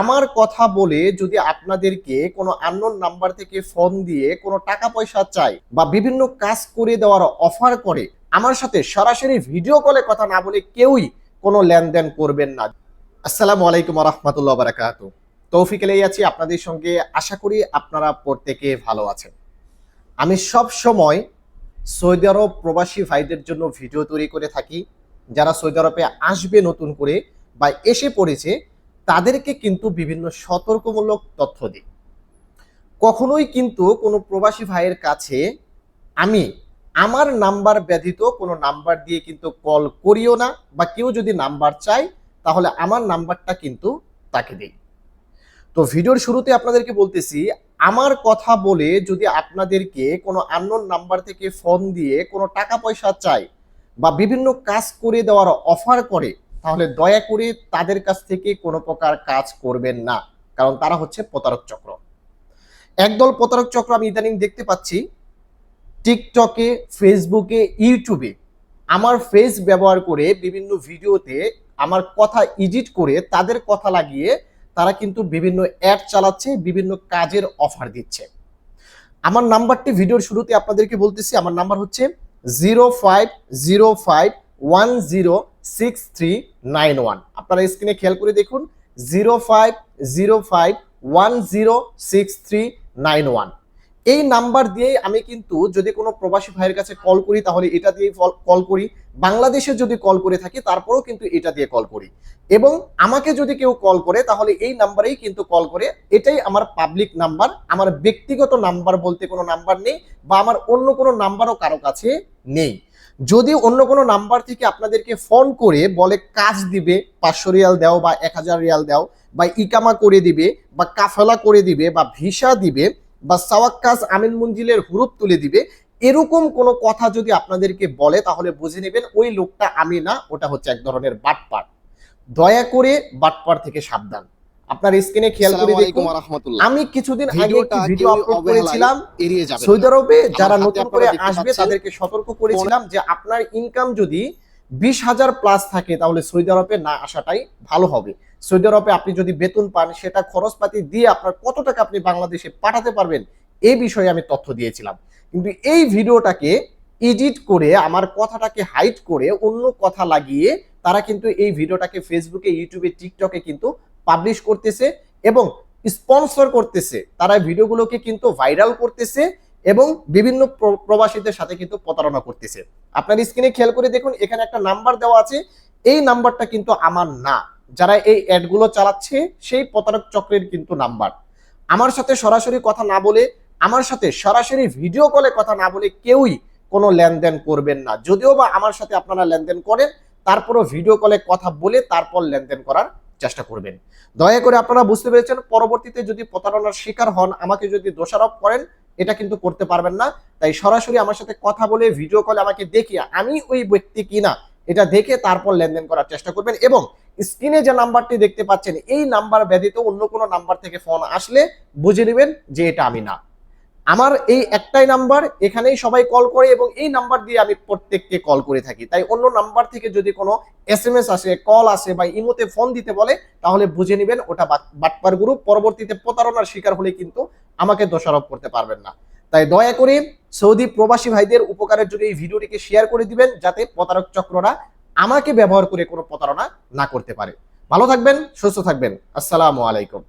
আমার কথা বলে যদি আপনাদেরকে কোনো আননোন নাম্বার থেকে ফোন দিয়ে কোনো টাকা পয়সা চাই বা বিভিন্ন কাজ করে দেওয়ার অফার করে, আমার সাথে সরাসরি ভিডিও কলে কথা না বলে কেউই কোনো লেনদেন করবেন না। আসসালামু আলাইকুম রহমতুল্লাহ বারাকাত তৌফিক এলেই আছি, আপনাদের সঙ্গে আশা করি আপনারা প্রত্যেকে ভালো আছেন। আমি সব সময় সৌদি আরব প্রবাসী ভাইদের জন্য ভিডিও তৈরি করে থাকি। যারা সৌদি আরবে আসবে নতুন করে বা এসে পড়েছে তাদেরকে কিন্তু বিভিন্ন সতর্কমূলক তথ্য দিই। কখনোই কিন্তু কোনো প্রবাসী ভাইয়ের কাছে আমি আমার নাম্বার ব্যতীত কোনো নাম্বার দিয়ে কিন্তু কল করিও না বা কেউ যদি নাম্বার চায় তাহলে আমার নাম্বারটা কিন্তু তাকে দিই। তো ভিডিওর শুরুতে আপনাদেরকে বলতেছি, আমার কথা বলে যদি আপনাদেরকে কোনো আননোন নাম্বার থেকে ফোন দিয়ে কোনো টাকা পয়সা চায় বা বিভিন্ন কাজ করে দেওয়ার অফার করে তাহলে দয়া করে তাদের কাছ থেকে কোনো প্রকার কাজ করবেন না, কারণ তারা হচ্ছে প্রতারক চক্র। একদল প্রতারক চক্র আমি ইদানিং দেখতে পাচ্ছি টিকটকে ফেসবুকে ইউটিউবে আমার ফেস ব্যবহার করে বিভিন্ন ভিডিওতে আমার কথা এডিট করে তাদের কথা লাগিয়ে তারা কিন্তু বিভিন্ন অ্যাড চালাচ্ছে, বিভিন্ন কাজের অফার দিচ্ছে। আমার নাম্বারটি ভিডিওর শুরুতে আপনাদেরকে বলতেছি, আমার নাম্বার হচ্ছে zero five zero five one zero six three nine one আপনারা স্ক্রিনে খেয়াল করে দেখুন zero five zero five one zero six three nine one এই নাম্বার দিয়েই আমি কিন্তু যদি কোনো প্রবাসী ভাইয়ের কাছে কল করি, তাহলে এটা দিয়ে কল করি। বাংলাদেশে যদি কল করে থাকি, তারপরেও কিন্তু এটা দিয়ে কল করি। এবং আমাকে যদি কেউ কল করে, তাহলে এই নাম্বারেই কিন্তু কল করে। এটাই আমার পাবলিক নাম্বার আমার ব্যক্তিগত নাম্বার বলতে কোনো নাম্বার নেই, বা আমার অন্য কোনো নাম্বারও কারও কাছে নেই। যদি অন্য কোনো নাম্বার থেকে আপনাদেরকে ফোন করে বলে কাজ দিবে, পাঁচশো রিয়াল দাও বা এক হাজার রিয়াল দাও বা ইকামা করে দিবে বা কাফেলা করে দিবে বা ভিসা দিবে বা সাওয়াক্কাস আমিন মঞ্জিলের হুরুপ তুলে দিবে, এরকম কোনো কথা যদি আপনাদেরকে বলে তাহলে বুঝে নেবেন ওই লোকটা আমি না ওটা হচ্ছে এক ধরনের বাটপার। দয়া করে বাটপার থেকে সাবধান। আপনার স্ক্রিনে খেয়াল করে দেখুন আমি কিছুদিন আগে একটি ভিডিও আপলোড করেছিলাম সৌদি আরবে যারা নতুন করে আসবে তাদেরকে সতর্ক করেছিলাম যে আপনার ইনকাম যদি বিশ হাজার প্লাস থাকে তাহলে সৌদি আরবে না আসাটাই ভালো হবে। সৌদি আরবে আপনি যদি বেতন পান সেটা খরচপাতি দিয়ে আপনার কত টাকা আপনি বাংলাদেশে পাঠাতে পারবেন এই বিষয়ে আমি তথ্য দিয়েছিলাম। কিন্তু এই ভিডিওটাকে এডিট করে আমার কথাটাকে হাইট করে অন্য কথা লাগিয়ে তারা কিন্তু এই ভিডিওটাকে ফেসবুকে ইউটিউবে টিকটকে কিন্তু পাবলিশ করতেছে এবং স্পন্সর করতেছে। তারা ভিডিওগুলোকে কিন্তু ভাইরাল করতেছে এবং বিভিন্ন প্র- প্রবাসীদের সাথে কিন্তু প্রতারণা করতেছে। আপনার স্ক্রিনে খেয়াল করে দেখুন, এখানে একটা নাম্বার দেওয়া আছে। এই নাম্বারটা কিন্তু আমার না। যারা এই অ্যাডগুলো চালাচ্ছে, সেই প্রতারক চক্রের কিন্তু নাম্বার আমার সাথে সরাসরি কথা না বলে, আমার সাথে সরাসরি ভিডিও কলে কথা না বলে কেউই কোনো লেনদেন করবেন না। যদিও বা আমার সাথে আপনারা লেনদেন করেন, তারপরও ভিডিও কলে কথা বলে তারপর লেনদেন করার চেষ্টা করবেন। দয়া করে আপনারা বুঝতে পেরেছেন, পরবর্তীতে যদি প্রতারণার শিকার হন, আমাকে যদি দোষারোপ করেন, এটা কিন্তু করতে পারবেন না। তাই সরাসরি আমার সাথে কথা বলে ভিডিও কলে আমাকে দেখিয়ে, আমি ওই ব্যক্তি কিনা, এটা দেখে তারপর লেনদেন করার চেষ্টা করবেন এবং স্ক্রিনে যে নাম্বারটি দেখতে পাচ্ছেন, এই নাম্বার ব্যতীত অন্য কোনো নাম্বার থেকে ফোন আসলে বুঝে নেবেন যে এটা আমি না। আমার এই একটাই নাম্বার এখানেই সবাই কল করে এবং এই নাম্বার দিয়ে আমি প্রত্যেককে কল করে থাকি। তাই অন্য নাম্বার থেকে যদি কোনো এস এম এস আসে কল আসে বা ইমোতে ফোন দিতে বলে, তাহলে বুঝে নেবেন ওটা বাটপার গ্রুপ পরবর্তীতে প্রতারণার শিকার হলে কিন্তু আমাকে দোষারোপ করতে পারবেন না। তাই দয়া করে সৌদি প্রবাসী ভাইদের উপকারের জন্য এই ভিডিওটিকে শেয়ার করে দিবেন, যাতে প্রতারক চক্ররা আমাকে ব্যবহার করে কোনো প্রতারণা না করতে পারে। ভালো থাকবেন, সুস্থ থাকবেন। আসসালামু আলাইকুম।